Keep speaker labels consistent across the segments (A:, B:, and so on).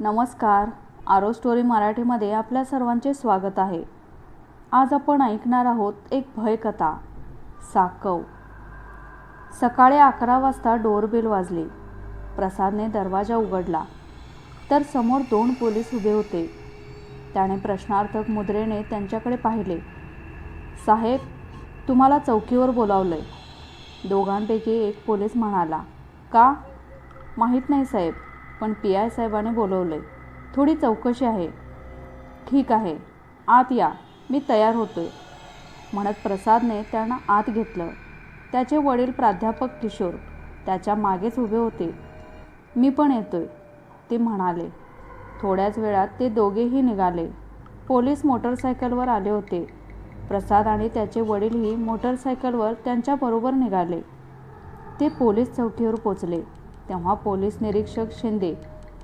A: नमस्कार. आरो स्टोरी मराठीमध्ये आपल्या सर्वांचे स्वागत आहे. आज आपण ऐकणार आहोत एक भयकथा साकव. सकाळी अकरा वाजता डोरबेल वाजली. प्रसादने दरवाजा उघडला. तर समोर दोन पोलीस उभे होते. त्याने प्रश्नार्थक मुद्रेने त्यांच्याकडे पाहिले. साहेब तुम्हाला चौकीवर बोलावलंय. दोघांपैकी एक पोलीस म्हणाला का? माहीत नाही साहेब. पण पी आय साहेबाने बोलवले थोडी चौकशी आहे. ठीक आहे. आत या. मी तयार होतोय. म्हणत प्रसादने त्यांना आत घेतलं. त्याचे वडील प्राध्यापक किशोर त्याच्या मागेच उभे होते. मी पण येतोय ते म्हणाले. थोड्याच वेळात ते दोघेही निघाले. पोलीस मोटरसायकलवर आले होते. प्रसाद आणि त्याचे वडीलही मोटरसायकलवर त्यांच्याबरोबर निघाले. ते पोलीस चौकीवर पोचले. तेव्हा पोलीस निरीक्षक शिंदे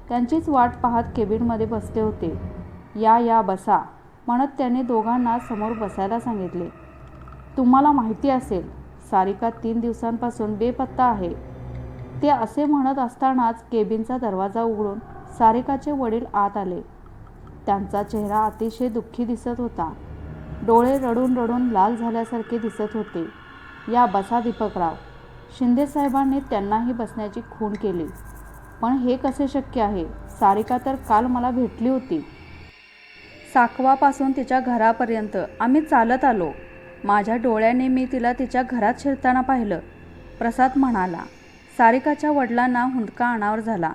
A: त्यांचीच वाट पाहत केबिनमध्ये बसले होते. या या बसा म्हणत त्याने दोघांना समोर बसायला सांगितले. तुम्हाला माहिती असेल सारिका तीन दिवसांपासून बेपत्ता आहे. ते असे म्हणत असतानाच केबिनचा दरवाजा उघडून सारिकाचे वडील आत आले. त्यांचा चेहरा अतिशय दुःखी दिसत होता. डोळे रडून रडून लाल झाल्यासारखे दिसत होते. या बसा दीपकराव. शिंदेसाहेबांनी त्यांनाही बसण्याची खूण केली. पण हे कसे शक्य आहे? सारिका तर काल मला भेटली होती. साकवापासून तिच्या घरापर्यंत आम्ही चालत आलो. माझ्या डोळ्याने मी तिला तिच्या घरात शिरताना पाहिलं. प्रसाद म्हणाला सारिकाच्या वडिलांना हुंदका अनावर झाला.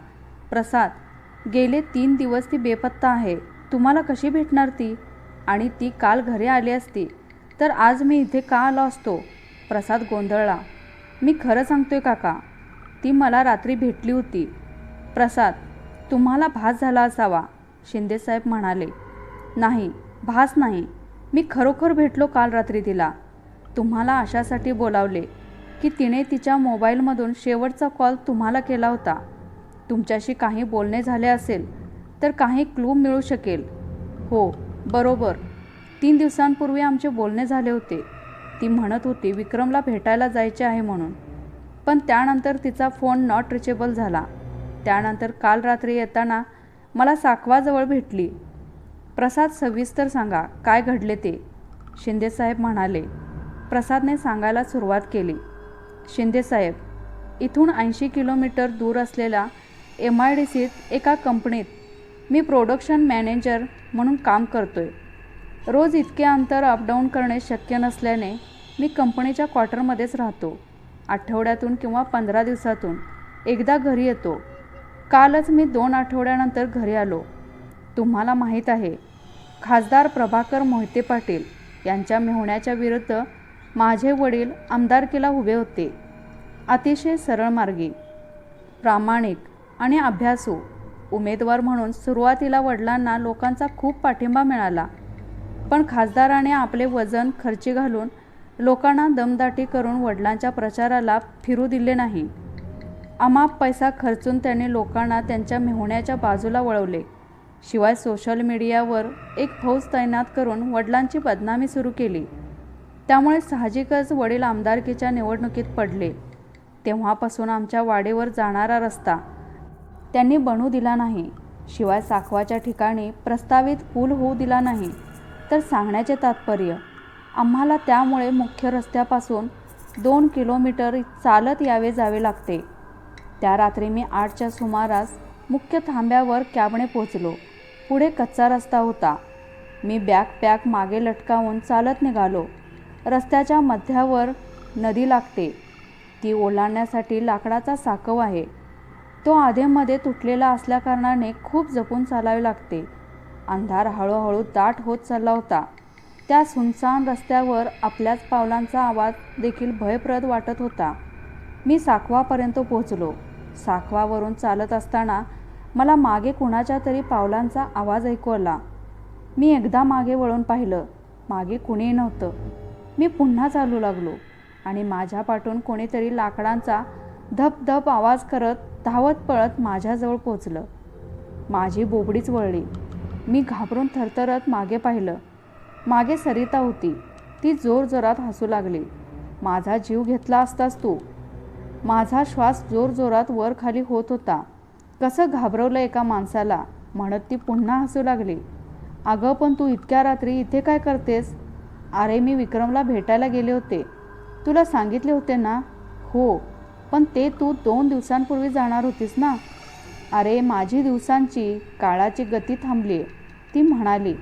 A: प्रसाद गेले तीन दिवस ती बेपत्ता आहे. तुम्हाला कशी भेटणार ती? आणि ती काल घरी आली असती. तर आज मी इथे का आलो असतो? प्रसाद गोंधळला. मी खरं सांगतोय काका ती मला रात्री भेटली होती. प्रसाद तुम्हाला भास झाला असावा शिंदेसाहेब म्हणाले. नाही भास नाही. मी खरोखर भेटलो काल रात्री तिला. तुम्हाला अशासाठी बोलावले की तिने तिच्या मोबाईलमधून शेवटचा कॉल तुम्हाला केला होता. तुमच्याशी काही बोलणे झाले असेल तर काही क्लू मिळू शकेल. हो बरोबर. तीन दिवसांपूर्वी आमचे बोलणे झाले होते. ती म्हणत होती विक्रमला भेटायला जायचे आहे म्हणून. पण त्यानंतर तिचा फोन नॉट रिचेबल झाला. त्यानंतर काल रात्री येताना मला साखवाजवळ भेटली. प्रसाद सविस्तर सांगा काय घडले ते? शिंदेसाहेब म्हणाले. प्रसादने सांगायला सुरुवात केली. शिंदेसाहेब इथून ऐंशी किलोमीटर दूर असलेल्या एम आय डी सीत एका कंपनीत मी प्रोडक्शन मॅनेजर म्हणून काम करतो आहे रोज इतके अंतर अपडाऊन करणे शक्य नसल्याने मी कंपनीच्या क्वार्टरमध्येच राहतो. आठवड्यातून किंवा पंधरा दिवसातून एकदा घरी येतो. कालच मी दोन आठवड्यानंतर घरी आलो. तुम्हाला माहीत आहे खासदार प्रभाकर मोहिते पाटील यांच्या मेहुण्याच्या विरुद्ध माझे वडील आमदारकीला उभे होते. अतिशय सरळ मार्गी प्रामाणिक आणि अभ्यासू उमेदवार म्हणून सुरुवातीला वडिलांना लोकांचा खूप पाठिंबा मिळाला. पण खासदाराने आपले वजन खर्ची घालून लोकांना दमदाटी करून वडिलांच्या प्रचाराला फिरू दिले नाही. अमाप पैसा खर्चून त्याने लोकांना त्यांच्या मेहुण्याच्या बाजूला वळवले. शिवाय सोशल मीडियावर एक फौज तैनात करून वडिलांची बदनामी सुरू केली. त्यामुळे साहजिकच वडील आमदारकीच्या निवडणुकीत पडले. तेव्हापासून आमच्या वाडेवर जाणारा रस्ता त्यांनी बनू दिला नाही. शिवाय साखवाच्या ठिकाणी प्रस्तावित पूल होऊ दिला नाही. तर सांगण्याचे तात्पर्य आम्हाला त्यामुळे मुख्य रस्त्यापासून दोन किलोमीटर चालत यावे जावे लागते. त्या रात्री मी आठच्या सुमारास मुख्य थांब्यावर कॅबने पोचलो पुढे कच्चा रस्ता होता. मी बॅग पॅक मागे लटकावून चालत निघालो. रस्त्याच्या मध्यावर नदी लागते. ती ओलांडण्यासाठी लाकडाचा साकव आहे. तो आधेमध्ये तुटलेला असल्याकारणाने खूप जपून चालावे लागते. अंधार हळूहळू दाट होत चालला होता. त्या सुनसान रस्त्यावर आपल्याच पावलांचा आवाज देखील भयप्रद वाटत होता. मी साखवापर्यंत पोहोचलो. साखवावरून चालत असताना मला मागे कुणाच्या तरी पावलांचा आवाज ऐकू आला. मी एकदा मागे वळून पाहिलं. मागे कुणीही नव्हतं. मी पुन्हा चालू लागलो आणि माझ्या पाठून कोणीतरी लाकडांचा धपधप आवाज करत धावत पळत माझ्याजवळ पोचलं माझी बोबडीच वळली. मी घाबरून थरथरत मागे पाहिलं. मागे सरिता होती. ती जोरजोरात हसू लागली. माझा जीव घेतला असतास तू. माझा श्वास जोरजोरात वर खाली होत होता. कसं घाबरवलं एका माणसाला? म्हणत ती पुन्हा हसू लागली. अगं पण तू इतक्या रात्री इथे काय करतेस? अरे मी विक्रमला भेटायला गेले होते. तुला सांगितले होते ना? हो पण ते तू दोन दिवसांपूर्वी जाणार होतीस ना? अरे माझी दिवसांची काळाची गती थांबली. ती म्हणाली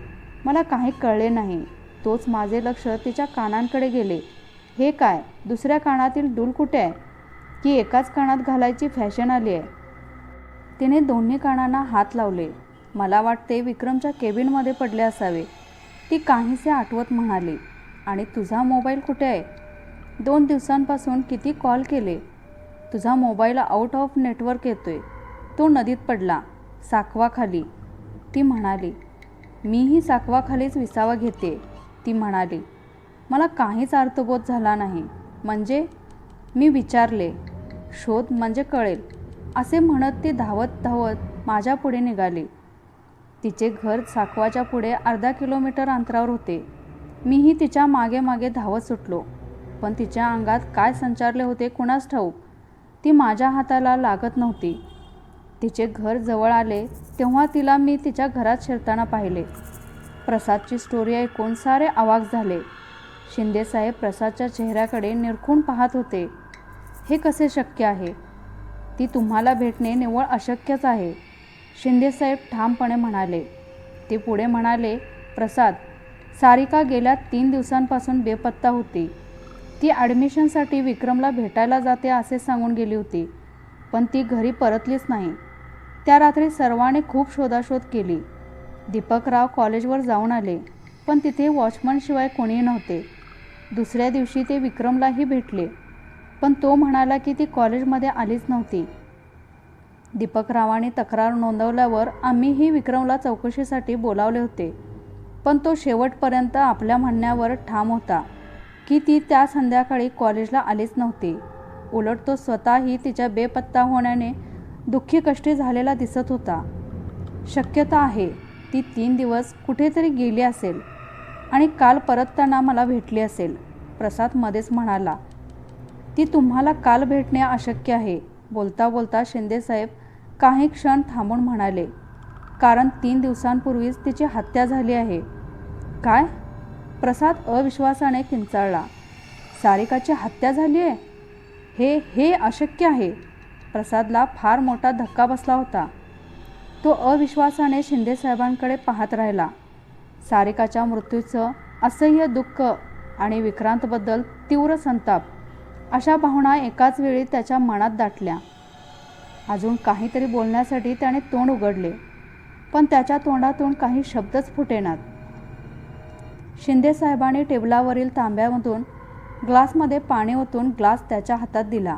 A: मला काही कळले नाही. तोच माझे लक्ष तिच्या कानांकडे गेले. हे काय दुसऱ्या कानातील डूल कुठे आहे? की एकाच कानात घालायची फॅशन आली आहे? तिने दोन्ही कानांना हात लावले. मला वाटते विक्रमच्या केबिनमध्ये पडले असावे. ती काहीसे आठवत म्हणाली आणि तुझा मोबाईल कुठे आहे? दोन दिवसांपासून किती कॉल केले. तुझा मोबाईल आउट ऑफ नेटवर्क येतोय. तो नदीत पडला साखवाखाली. ती म्हणाली मीही साखवाखालीच विसावा घेते. ती म्हणाली मला काहीच अर्थबोध झाला नाही. म्हणजे? मी विचारले शोध म्हणजे कळेल. असे म्हणत ती धावत धावत माझ्या पुढे निघाली. तिचे घर साखवाच्या पुढे अर्धा किलोमीटर अंतरावर होते. मीही तिच्यामागे मागे धावत सुटलो. पण तिच्या अंगात काय संचारले होते कुणास ठाऊक? ती माझ्या हाताला लागत नव्हती. तिचे घर जवळ आले तेव्हा तिला मी तिच्या घरात शिरताना पाहिले. प्रसादची स्टोरी ऐकून सारे आवाज झाले. शिंदेसाहेब प्रसादच्या चेहऱ्याकडे निरखून पाहत होते. हे कसे शक्य आहे? ती तुम्हाला भेटणे निव्वळ अशक्यच आहे. शिंदेसाहेब ठामपणे म्हणाले. ते पुढे म्हणाले प्रसाद सारिका गेल्या तीन दिवसांपासून बेपत्ता होती. ती ॲडमिशनसाठी विक्रमला भेटायला जाते असे सांगून गेली होती. पण ती घरी परतलीच नाही. त्या रात्री सर्वाने खूप शोधाशोध केली. दीपकराव कॉलेजवर जाऊन आले पण तिथे वॉचमनशिवाय कोणीही नव्हते. दुसऱ्या दिवशी ते विक्रमलाही भेटले पण तो म्हणाला की ती कॉलेजमध्ये आलीच नव्हती. दीपकरावाने तक्रार नोंदवल्यावर आम्हीही विक्रमला चौकशीसाठी बोलावले होते पण तो शेवटपर्यंत आपल्या म्हणण्यावर ठाम होता की ती त्या संध्याकाळी कॉलेजला आलीच नव्हती. उलट तो स्वतःही तिच्या बेपत्ता होण्याने दुःखी कष्टी झालेला दिसत होता. शक्यता आहे ती तीन दिवस कुठेतरी गेली असेल आणि काल परतताना मला भेटली असेल प्रसाद मध्येच म्हणाला. ती तुम्हाला काल भेटणे अशक्य आहे बोलता बोलता शिंदेसाहेब काही क्षण थांबून म्हणाले. कारण तीन दिवसांपूर्वीच तिची हत्या झाली आहे. काय? प्रसाद अविश्वासाने किंचाळला. सारिकाची हत्या झाली आहे हे हे अशक्य आहे. प्रसादला फार मोठा धक्का बसला होता. तो अविश्वासाने शिंदेसाहेबांकडे पाहत राहिला. सारिकाच्या मृत्यूचं असह्य दुःख आणि विक्रांतबद्दल तीव्र संताप अशा भावना एकाच वेळी त्याच्या मनात दाटल्या. अजून काहीतरी बोलण्यासाठी त्याने तोंड उघडले पण त्याच्या तोंडातून काही शब्दच फुटेनात. शिंदेसाहेबाने टेबलावरील तांब्यामधून ग्लासमध्ये पाणी ओतून ग्लास त्याच्या हातात दिला.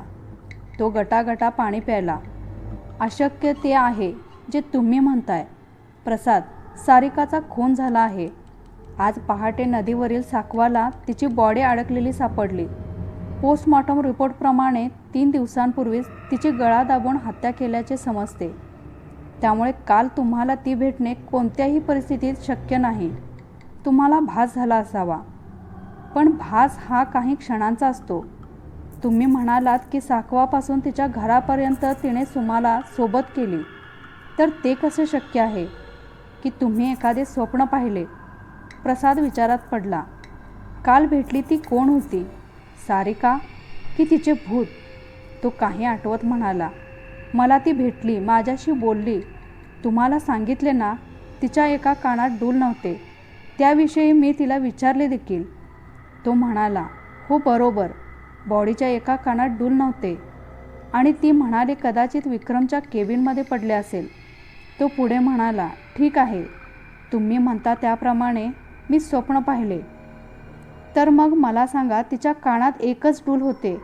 A: तो गटागटा पाणी प्यायला. अशक्य ते आहे जे तुम्ही म्हणताय. प्रसाद सारिकाचा खून झाला आहे. आज पहाटे नदीवरील साकवाला तिची बॉडी अडकलेली सापडली. पोस्टमॉर्टम रिपोर्टप्रमाणे तीन दिवसांपूर्वीच तिची गळा दाबून हत्या केल्याचे समजते. त्यामुळे काल तुम्हाला ती भेटणे कोणत्याही परिस्थितीत शक्य नाही. तुम्हाला भास झाला असावा. पण भास हा काही क्षणांचा असतो. तुम्ही म्हणालात की साकवापासून तिच्या घरापर्यंत तिने सुमाला सोबत केली. तर ते कसे शक्य आहे? की तुम्ही एखादे स्वप्न पाहिले? प्रसाद विचारात पडला. काल भेटली ती कोण होती? सारिका की तिचे भूत? तो काही आठवत म्हणाला. मला ती भेटली माझ्याशी बोलली. तुम्हाला सांगितले ना तिच्या एका कानात डूल नव्हते. त्याविषयी मी तिला विचारले देखील. तो म्हणाला हो बरोबर. बॉडीच्या एका कानात डूल नव्हते. आणि ती म्हणाली कदाचित विक्रमच्या केबिनमध्ये पडले असेल. तो पुढे म्हणाला ठीक आहे. तुम्ही म्हणता त्याप्रमाणे मी स्वप्न पाहिले. तर मग मला सांगा तिच्या कानात एकच डूल होते.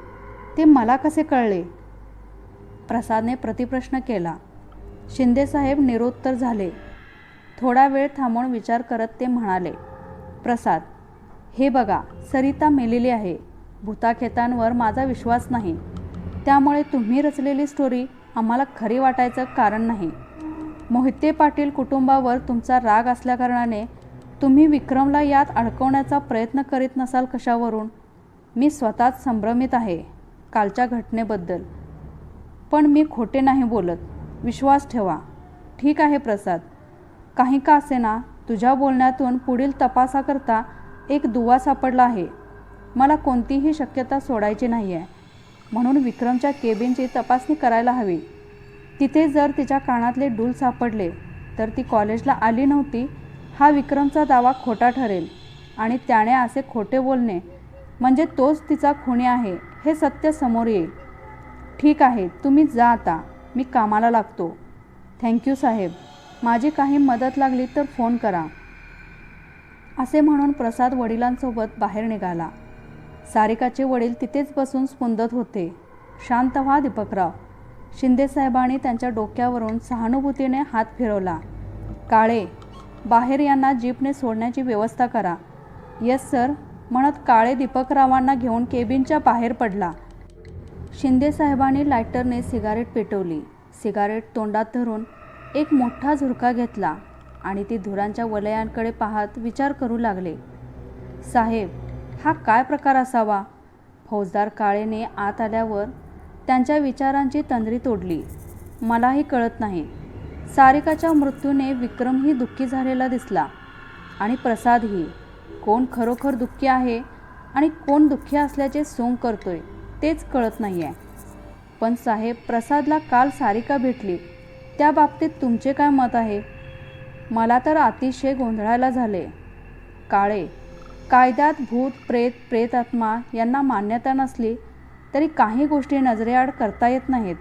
A: ते मला कसे कळले? प्रसादने प्रतिप्रश्न केला. शिंदेसाहेब निरोत्तर झाले. थोडा वेळ थांबून विचार करत ते म्हणाले प्रसाद हे बघा सरिता मेलेली आहे. भूताखेतांवर माझा विश्वास नाही. त्यामुळे तुम्ही रचलेली स्टोरी आम्हाला खरी वाटायचं कारण नाही. मोहिते पाटील कुटुंबावर तुमचा राग असल्याकारणाने तुम्ही विक्रमला यात अडकवण्याचा प्रयत्न करीत नसाल कशावरून? मी स्वतःच संभ्रमित आहे कालच्या घटनेबद्दल. पण मी खोटे नाही बोलत. विश्वास ठेवा. ठीक आहे प्रसाद. काही का असेना तुझ्या बोलण्यातून पुढील तपासाकरता एक दुवा सापडला आहे. मला कोणतीही शक्यता सोडायची नाही आहे म्हणून विक्रमच्या केबिनची तपासणी करायला हवी. तिथे जर तिच्या कानातले डूल सापडले तर ती कॉलेजला आली नव्हती हा विक्रमचा दावा खोटा ठरेल. आणि त्याने असे खोटे बोलणे म्हणजे तोच तिचा खुणी आहे हे सत्य समोर येईल. ठीक आहे तुम्ही जा आता मी कामाला लागतो. थँक्यू साहेब माझी काही मदत लागली तर फोन करा. असे म्हणून प्रसाद वडिलांसोबत बाहेर निघाला. सारिकाचे वडील तिथेच बसून स्पुंदत होते. शांत व्हा दीपकराव. शिंदेसाहेबांनी त्यांच्या डोक्यावरून सहानुभूतीने हात फिरवला. काळे बाहेर यांना जीपने सोडण्याची व्यवस्था करा. येस सर म्हणत काळे दीपकरावांना घेऊन केबिनच्या बाहेर पडला. शिंदेसाहेबांनी लायटरने सिगारेट पेटवली. सिगारेट तोंडात धरून एक मोठा झुरका घेतला आणि ती धुरांच्या वलयांकडे पाहत विचार करू लागले. साहेब हा काय प्रकार असावा? फौजदार काळेने आत आल्यावर त्यांच्या विचारांची तंद्री तोडली. मलाही कळत नाही. सारिकाच्या मृत्यूने विक्रमही दुःखी झालेला दिसला. आणि प्रसादही कोण खरोखर दुःखी आहे आणि कोण दुःखी असल्याचे सोंग करतोय तेच कळत नाही आहे पण साहेब प्रसादला काल सारिका भेटली. त्या बाबतीत तुमचे काय मत आहे? मला तर अतिशय गोंधळायला झाले. काळे कायद्यात भूत प्रेत प्रेतात्मा यांना मान्यता नसली तरी काही गोष्टी नजरेआड करता येत नाहीत.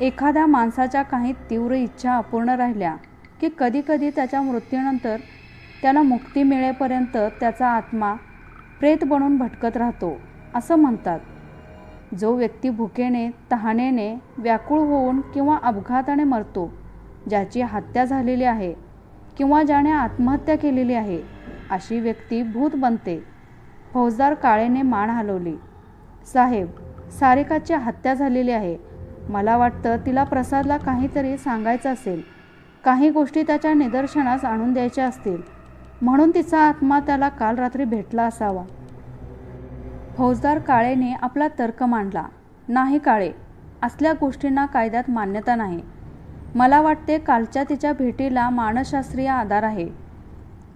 A: एखाद्या माणसाच्या काही तीव्र इच्छा अपूर्ण राहिल्या की कधीकधी त्याच्या मृत्यूनंतर त्याला मुक्ती मिळेपर्यंत त्याचा आत्मा प्रेत बनून भटकत राहतो असं म्हणतात. जो व्यक्ती भुकेने तहानेने व्याकुळ होऊन किंवा अपघाताने मरतो ज्याची हत्या झालेली आहे किंवा ज्याने आत्महत्या केलेली आहे अशी व्यक्ती भूत बनते. फौजदार काळेने मान हलवली. साहेब सारिकाची हत्या झालेली आहे. मला वाटतं तिला प्रसादला काहीतरी सांगायचं असेल. काही गोष्टी त्याच्या निदर्शनास आणून द्यायच्या असतील. म्हणून तिचा आत्मा त्याला काल रात्री भेटला असावा. फौजदार काळेने आपला तर्क मांडला. नाही काळे असल्या गोष्टींना कायद्यात मान्यता नाही. मला वाटते कालच्या तिच्या भेटीला मानसशास्त्रीय आधार आहे.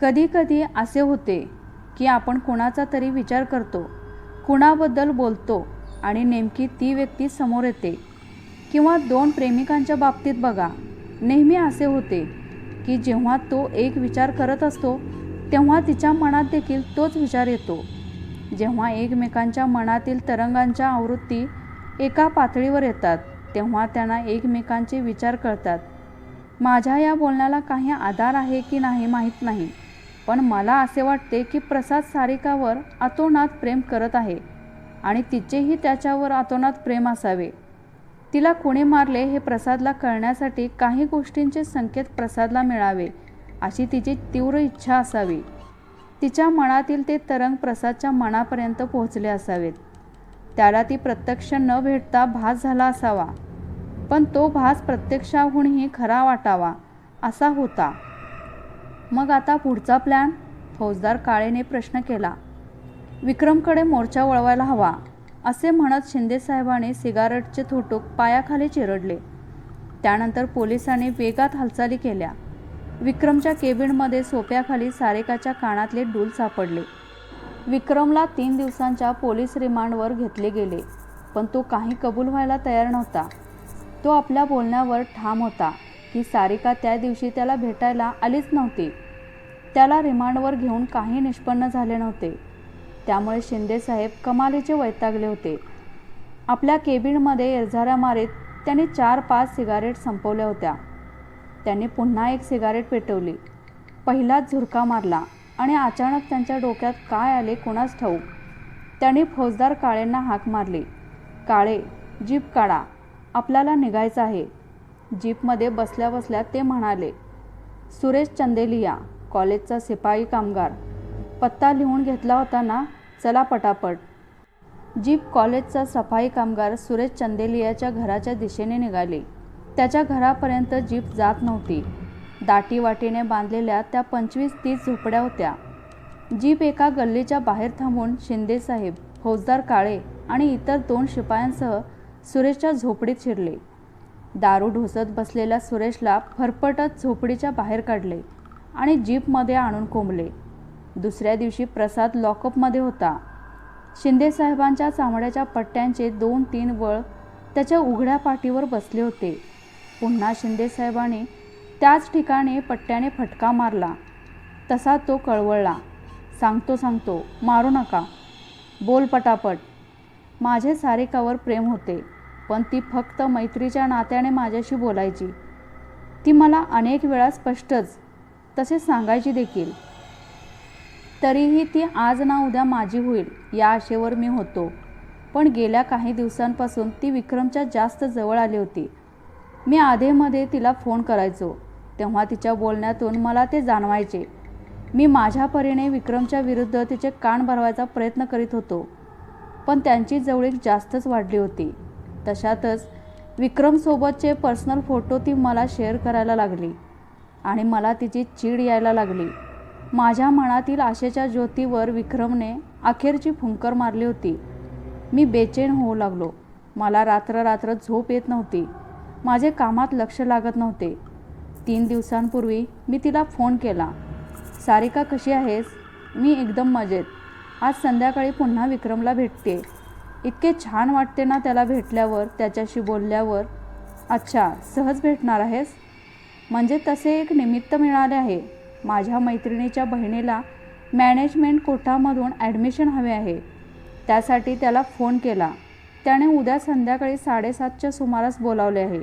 A: कधीकधी असे होते की आपण कुणाचा तरी विचार करतो कुणाबद्दल बोलतो आणि नेमकी ती व्यक्ती समोर येते. किंवा दोन प्रेमिकांच्या बाबतीत बघा नेहमी असे होते की जेव्हा तो एक विचार करत असतो तेव्हा तिच्या मनात देखील तोच विचार येतो. जेव्हा एकमेकांच्या मनातील तरंगांच्या आवृत्ती एका पातळीवर येतात तेव्हा त्यांना एकमेकांचे विचार कळतात. माझ्या या बोलण्याला काही आधार आहे की नाही माहीत नाही. पण मला असे वाटते की प्रसाद सारिकावर अतोनात प्रेम करत आहे आणि तिचेही त्याच्यावर अतोनात प्रेम असावे. तिला कोणी मारले हे प्रसादला कळण्यासाठी काही गोष्टींचे संकेत प्रसादला मिळावे अशी तिची तीव्र इच्छा असावी. तिच्या मनातील ते तरंग प्रसादच्या मनापर्यंत पोहोचले असावेत. त्याला ती प्रत्यक्ष न भेटता भास झाला असावा पण तो भास प्रत्यक्षाहूनही खरा वाटावा असा होता. मग आता पुढचा प्लॅन फौजदार काळेने प्रश्न केला. विक्रमकडे मोर्चा वळवायला हवा असे म्हणत शिंदेसाहेबाने सिगारेटचे थोटूक पायाखाली चिरडले. त्यानंतर पोलिसांनी वेगात हालचाली केल्या. विक्रमच्या केबिनमध्ये सोप्याखाली सारेकाच्या कानातले डूल सापडले. विक्रमला तीन दिवसांच्या पोलीस रिमांडवर घेतले गेले पण तो काही कबूल व्हायला तयार नव्हता. तो आपल्या बोलण्यावर ठाम होता. की सारिका त्या दिवशी त्याला भेटायला आलीच नव्हती. त्याला रिमांडवर घेऊन काही निष्पन्न झाले नव्हते. त्यामुळे शिंदेसाहेब कमालीचे वैतागले होते. आपल्या केबिनमध्ये एरझाऱ्या मारीत त्यांनी चार पाच सिगारेट संपवल्या होत्या. त्यांनी पुन्हा एक सिगारेट पेटवली. पहिलाच झुरका मारला आणि अचानक त्यांच्या डोक्यात काय आले कोणास ठाऊक. त्यांनी फौजदार काळेंना हाक मारली. काळे जीप काढा. आपल्याला निघायचं आहे. जीपमध्ये बसल्या बसल्या ते म्हणाले सुरेश चंदेलिया कॉलेजचा शिपाई कामगार. पत्ता लिहून घेतला होता ना चला पटापट. जीप कॉलेजचा सफाई कामगार सुरेश चंदेलियाच्या घराच्या दिशेने निघाली. त्याच्या घरापर्यंत जीप जात नव्हती. दाटी वाटीने बांधलेल्या त्या पंचवीस तीस झोपड्या होत्या. जीप एका गल्लीच्या बाहेर थांबून शिंदेसाहेब फौजदार काळे आणि इतर दोन शिपायांसह सुरेशच्या झोपडीत शिरले. दारू ढोसत बसलेल्या सुरेशला फरफटत झोपडीच्या बाहेर काढले आणि जीपमध्ये आणून कोंबले. दुसऱ्या दिवशी प्रसाद लॉकअपमध्ये होता. शिंदेसाहेबांच्या चामड्याच्या पट्ट्यांचे दोन तीन वळ त्याच्या उघड्या पाठीवर बसले होते. पुन्हा शिंदेसाहेबांनी त्याच ठिकाणी पट्ट्याने फटका मारला. तसा तो कळवळला. सांगतो सांगतो मारू नका. बोल पटापट. माझे सारिकावर प्रेम होते. पण ती फक्त मैत्रीच्या नात्याने माझ्याशी बोलायची. ती मला अनेक वेळा स्पष्टच तसे सांगायची देखील. तरीही ती आज ना उद्या माझी होईल या आशेवर मी होतो. पण गेल्या काही दिवसांपासून ती विक्रमच्या जास्त जवळ आली होती. मी आधेमध्ये तिला फोन करायचो. तेव्हा तिच्या बोलण्यातून मला ते जाणवायचे. मी माझ्या परीने विक्रमच्या विरुद्ध तिचे कान भरवायचा प्रयत्न करीत होतो. पण त्यांची जवळीक जास्तच वाढली होती. तशातच विक्रमसोबतचे पर्सनल फोटो ती मला शेअर करायला लागली आणि मला तिची चीड यायला लागली. माझ्या मनातील आशेच्या ज्योतीवर विक्रमने अखेरची फुंकर मारली होती. मी बेचैन होऊ लागलो. मला रात्र रात्र झोप येत नव्हती. माझे कामात लक्ष लागत नव्हते. तीन दिवसांपूर्वी मी तिला फोन केला. सारिका कशी आहेस? मी एकदम मजेत. आज संध्याकाळी पुन्हा विक्रमला भेटते. इतके छान वाटते ना त्याला भेटल्यावर त्याच्याशी बोलल्यावर. अच्छा सहज भेटणार आहेस? म्हणजे तसे एक निमित्त मिळाले आहे. माझ्या मैत्रिणीच्या बहिणीला मॅनेजमेंट कोटामधून ॲडमिशन हवे आहे. त्यासाठी त्याला फोन केला. त्याने उद्या संध्याकाळी साडेसातच्या सुमारास बोलावले आहे.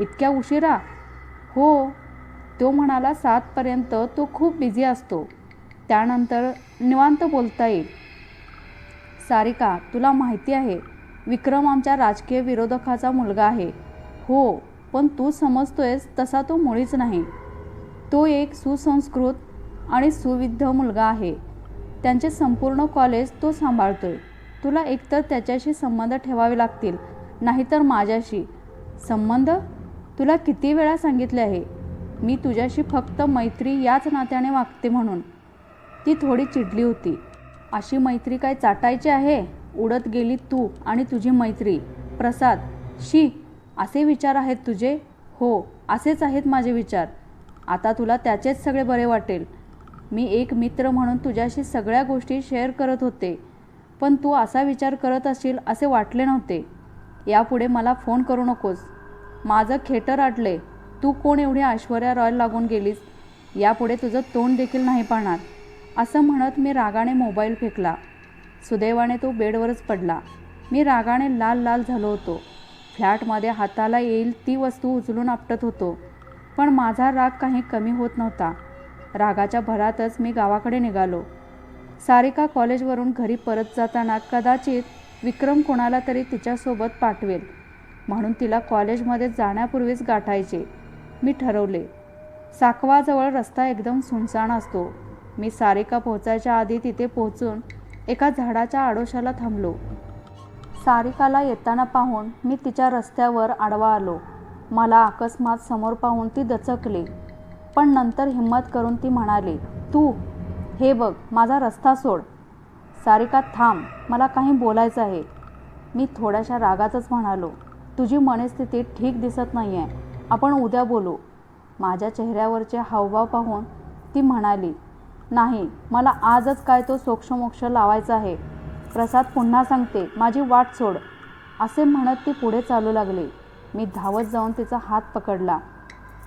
A: इतक्या उशिरा? हो. तो म्हणाला सातपर्यंत तो खूप बिझी असतो. त्यानंतर निवांत बोलता येईल. सारिका तुला माहिती आहे विक्रम आमच्या राजकीय विरोधकाचा मुलगा आहे. हो पण तू समजतोयस तसा तो मुळीच नाही. तो एक सुसंस्कृत आणि सुविद्ध मुलगा आहे. त्यांचे संपूर्ण कॉलेज तो सांभाळतोय. तुला एकतर त्याच्याशी संबंध ठेवावे लागतील नाहीतर माझ्याशी. संबंध? तुला किती वेळा सांगितले आहे? मी तुझ्याशी फक्त मैत्री याच नात्याने वागते म्हणून. ती थोडी चिडली होती. अशी मैत्री काय चाटायची आहे? उडत गेली तू आणि तुझी मैत्री. प्रसाद शी असे विचार आहेत तुझे? हो असेच आहेत माझे विचार. आता तुला त्याचेच सगळे बरे वाटेल. मी एक मित्र म्हणून तुझ्याशी सगळ्या गोष्टी शेअर करत होते. पण तू असा विचार करत असशील असे वाटले नव्हते. यापुढे मला फोन करू नकोस. माझं खेटर आटले तू कोण एवढी ऐश्वर्या रॉयल लागून गेलीस? यापुढे तुझं तोंड देखील नाही पाहणार. असं म्हणत मी रागाने मोबाईल फेकला. सुदैवाने तो बेडवरच पडला. मी रागाने लाल लाल झालो होतो. फ्लॅटमध्ये हाताला येईल ती वस्तू उचलून आपटत होतो. पण माझा राग काही कमी होत नव्हता. रागाच्या भरातच मी गावाकडे निघालो. सारिका कॉलेजवरून घरी परत जाताना कदाचित विक्रम कोणाला तरी तिच्यासोबत पाठवेल म्हणून तिला कॉलेजमध्ये जाण्यापूर्वीच गाठायचे. मी ठरवले. साकवाजवळ रस्ता एकदम सुनसान असतो. मी सारिका पोहोचायच्या आधी तिथे पोहोचून एका झाडाच्या आडोशाला थांबलो. सारिकाला येताना पाहून मी तिच्या रस्त्यावर आडवा आलो. मला अकस्मात समोर पाहून ती दचकली. पण नंतर हिंमत करून ती म्हणाली तू हे बघ माझा रस्ता सोड. सारिका थांब मला काही बोलायचं आहे. मी थोड्याशा रागातच म्हणालो तुझी मनस्थिती ठीक दिसत नाही आहे आपण उद्या बोलू. माझ्या चेहऱ्यावरचे हावभाव पाहून ती म्हणाली नाही मला आजच काय तो सोक्षमोक्ष लावायचा आहे. प्रसाद पुन्हा सांगते माझी वाट सोड. असे म्हणत ती पुढे चालू लागली. मी धावत जाऊन तिचा हात पकडला.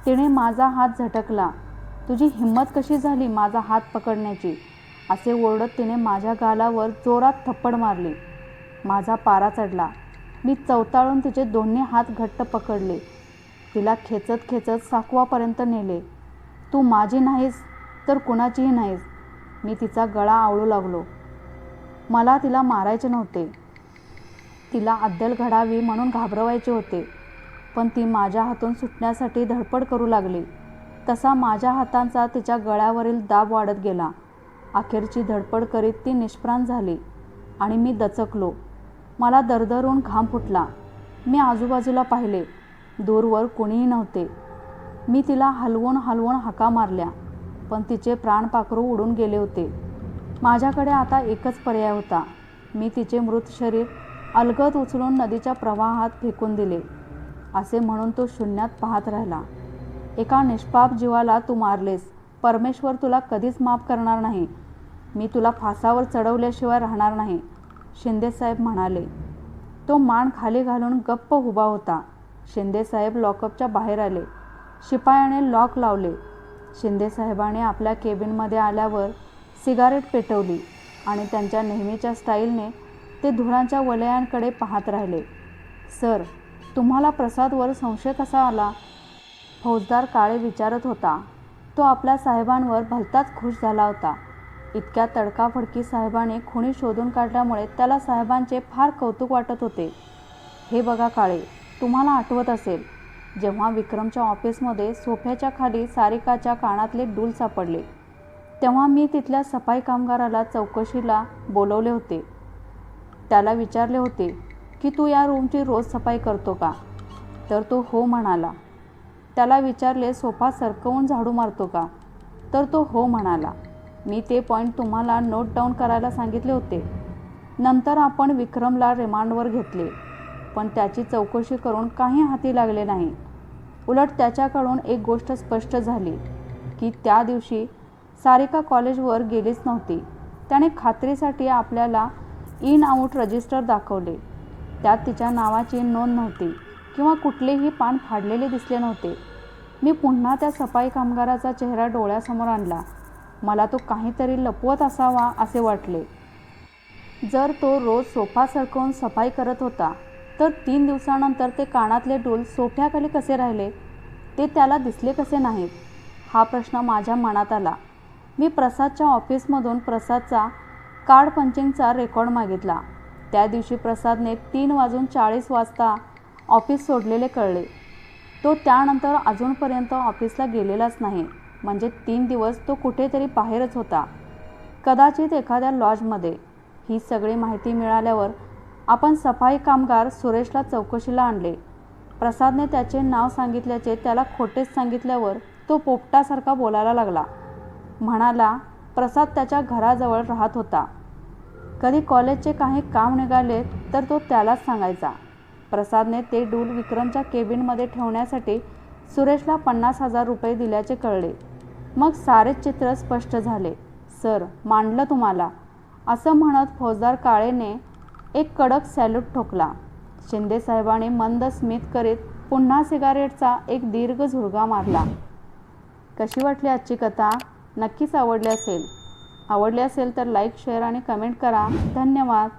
A: तिने माझा हात झटकला. तुझी हिंमत कशी झाली माझा हात पकडण्याची? असे ओरडत तिने माझ्या गालावर जोरात थप्पड मारली. माझा पारा चढला. मी चवताळून तिचे दोन्ही हात घट्ट पकडले. तिला खेचत खेचत साकवापर्यंत नेले. तू माझी नाहीस तर कुणाचीही नाहीच मी तिचा गळा आवळू लागलो. मला तिला मारायचे नव्हते. तिला अद्दल घडावी म्हणून घाबरवायचे होते. पण ती माझ्या हातून सुटण्यासाठी धडपड करू लागली. तसा माझ्या हातांचा तिच्या गळ्यावरील दाब वाढत गेला. अखेरची धडपड करीत ती निष्प्राण झाली आणि मी दचकलो. मला दरदरून घाम फुटला. मी आजूबाजूला पाहिले. दूरवर कोणीही नव्हते. मी तिला हलवून हलवून हाका मारल्या. पण तिचे प्राणपाखरू उडून गेले होते. माझ्याकडे आता एकच पर्याय होता. मी तिचे मृत शरीर अलगद उचलून नदीच्या प्रवाहात फेकून दिले. असे म्हणून तो शून्यात पाहत राहिला. एका निष्पाप जीवाला तू मारलेस. परमेश्वर तुला कधीच माफ करणार नाही. मी तुला फासावर चढवल्याशिवाय राहणार नाही. शिंदेसाहेब म्हणाले. तो मान खाली घालून गप्प उभा होता. शिंदेसाहेब लॉकअपच्या बाहेर आले. शिपायाने लॉक लावले. शिंदेसाहेबाने आपल्या केबिनमध्ये आल्यावर सिगारेट पेटवली आणि त्यांच्या नेहमीच्या स्टाईलने ते धुरांच्या वलयांकडे पाहत राहिले. सर तुम्हाला प्रसादवर संशय कसा आला? फौजदार काळे विचारत होता. तो आपल्या साहेबांवर भलताच खुश झाला होता. इतक्या तडकाफडकी साहेबाने खुणी शोधून काढल्यामुळे त्याला साहेबांचे फार कौतुक वाटत होते. हे बघा काळे तुम्हाला आठवत असेल जेव्हा विक्रमच्या ऑफिसमध्ये सोफ्याच्या खाली सारिकाच्या कानातले डूल सापडले तेव्हा मी तिथल्या सफाई कामगाराला चौकशीला बोलवले होते. त्याला विचारले होते की तू या रूमची रोज सफाई करतो का? तर तो हो म्हणाला. त्याला विचारले सोफा सरकवून झाडू मारतो का? तर तो हो म्हणाला. मी ते पॉईंट तुम्हाला नोट डाऊन करायला सांगितले होते. नंतर आपण विक्रमला रिमांडवर घेतले. पण त्याची चौकशी करून काही हाती लागले नाही. उलट त्याच्याकडून एक गोष्ट स्पष्ट झाली की त्या दिवशी सारिका कॉलेजवर गेलीच नव्हती. त्याने खात्रीसाठी आपल्याला इन आऊट रजिस्टर दाखवले. त्यात तिच्या नावाची नोंद नव्हती किंवा कुठलेही पान फाडलेले दिसले नव्हते. मी पुन्हा त्या सफाई कामगाराचा चेहरा डोळ्यासमोर आणला. मला तो काहीतरी लपवत असावा असे वाटले. जर तो रोज सोफा सरकवून सफाई करत होता तर तीन दिवसानंतर ते कानातले डोल सोठ्याखाली कसे राहिले ते त्याला दिसले कसे नाहीत? हा प्रश्न माझ्या मनात आला. मी प्रसादच्या ऑफिसमधून प्रसादचा कार्ड पंचिंगचा रेकॉर्ड मागितला. त्या दिवशी प्रसादने तीन वाजून चाळीस वाजता ऑफिस सोडलेले कळले. तो त्यानंतर अजूनपर्यंत ऑफिसला गेलेलाच नाही. म्हणजे तीन दिवस तो कुठेतरी बाहेरच होता. कदाचित एखाद्या लॉजमध्ये. ही सगळी माहिती मिळाल्यावर आपण सफाई कामगार सुरेशला चौकशीला आणले. प्रसादने त्याचे नाव सांगितल्याचे त्याला खोटेच सांगितल्यावर तो पोपटासारखा बोलायला लागला. म्हणाला प्रसाद त्याच्या घराजवळ राहत होता. कधी कॉलेजचे काही काम निघाले तर तो त्यालाच सांगायचा. प्रसादने ते डूल विक्रमच्या केबिनमध्ये ठेवण्यासाठी सुरेशला पन्नास हजार रुपये दिल्याचे कळले. मग सारे चित्र स्पष्ट झाले. सर मांडलं तुम्हाला. असं म्हणत फौजदार काळेने एक कडक सॅल्यूट ठोकला. शिंदेसाहेबाने मंद स्मित करीत पुन्हा सिगारेटचा एक दीर्घ झुरगा मारला. कशी वाटली आजची कथा? नक्कीच आवडली असेल. आवडली असेल तर लाईक शेअर आणि कमेंट करा. धन्यवाद.